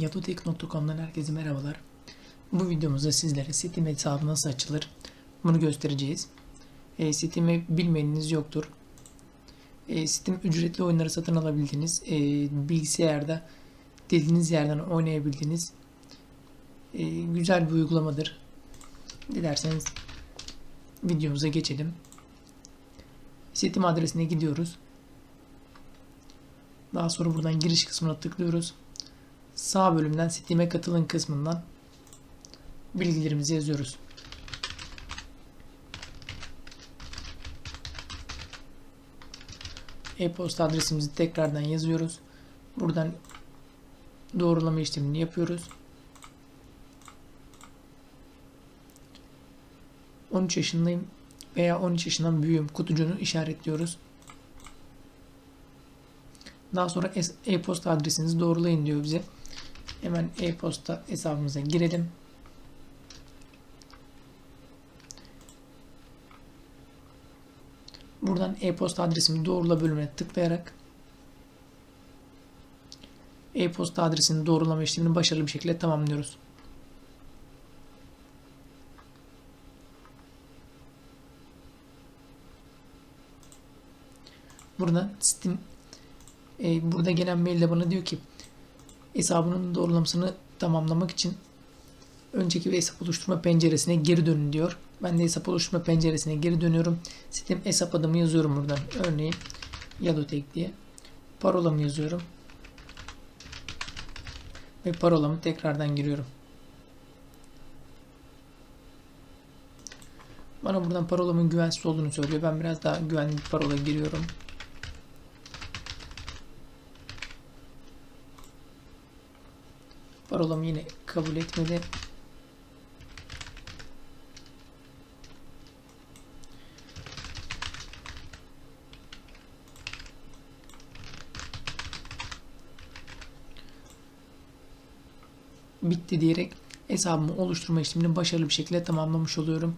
Yatotek.com'dan herkese merhabalar. Bu videomuzda sizlere Steam hesabı nasıl açılır bunu göstereceğiz. E, Steam'i bilmeyeniniz yoktur. E, Steam ücretli oyunları satın alabildiğiniz, e, bilgisayarda dilediğiniz yerden oynayabildiğiniz e, güzel bir uygulamadır. Dilerseniz videomuza geçelim. Steam adresine gidiyoruz. Daha sonra buradan giriş kısmına tıklıyoruz. Sağ bölümden Steam'e katılın kısmından bilgilerimizi yazıyoruz. E-posta adresimizi tekrardan yazıyoruz. Buradan doğrulama işlemini yapıyoruz. 13 yaşındayım veya 13 yaşından büyüğüm kutucuğunu işaretliyoruz. Daha sonra e-posta adresinizi doğrulayın diyor bize. Hemen e-posta hesabımıza girelim. Buradan e-posta adresimi doğrula bölümüne tıklayarak e-posta adresini doğrulama işlemini başarılı bir şekilde tamamlıyoruz. Burada Steam e, burada gelen mailde bana diyor ki hesabının doğrulamasını tamamlamak için önceki bir hesap oluşturma penceresine geri dönün diyor. Ben de hesap oluşturma penceresine geri dönüyorum. Steam hesap adımı yazıyorum buradan. Örneğin Yadotek diye. Parolamı yazıyorum. Ve parolamı tekrardan giriyorum. Bana buradan parolamın güvensiz olduğunu söylüyor. Ben biraz daha güvenli bir parola giriyorum. Parolamı yine kabul etmedi. bitti diyerek hesabımı oluşturma işlemini başarılı bir şekilde tamamlamış oluyorum.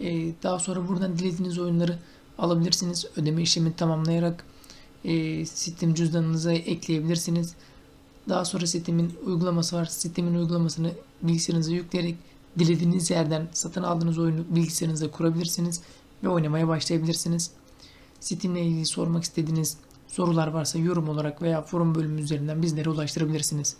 Ee, daha sonra buradan dilediğiniz oyunları alabilirsiniz. Ödeme işlemini tamamlayarak e, Steam cüzdanınıza ekleyebilirsiniz. Daha sonra Steam'in uygulaması var. Steam'in uygulamasını bilgisayarınıza yükleyerek dilediğiniz yerden satın aldığınız oyunu bilgisayarınıza kurabilirsiniz ve oynamaya başlayabilirsiniz. Steam ile ilgili sormak istediğiniz sorular varsa yorum olarak veya forum bölümü üzerinden bizlere ulaştırabilirsiniz.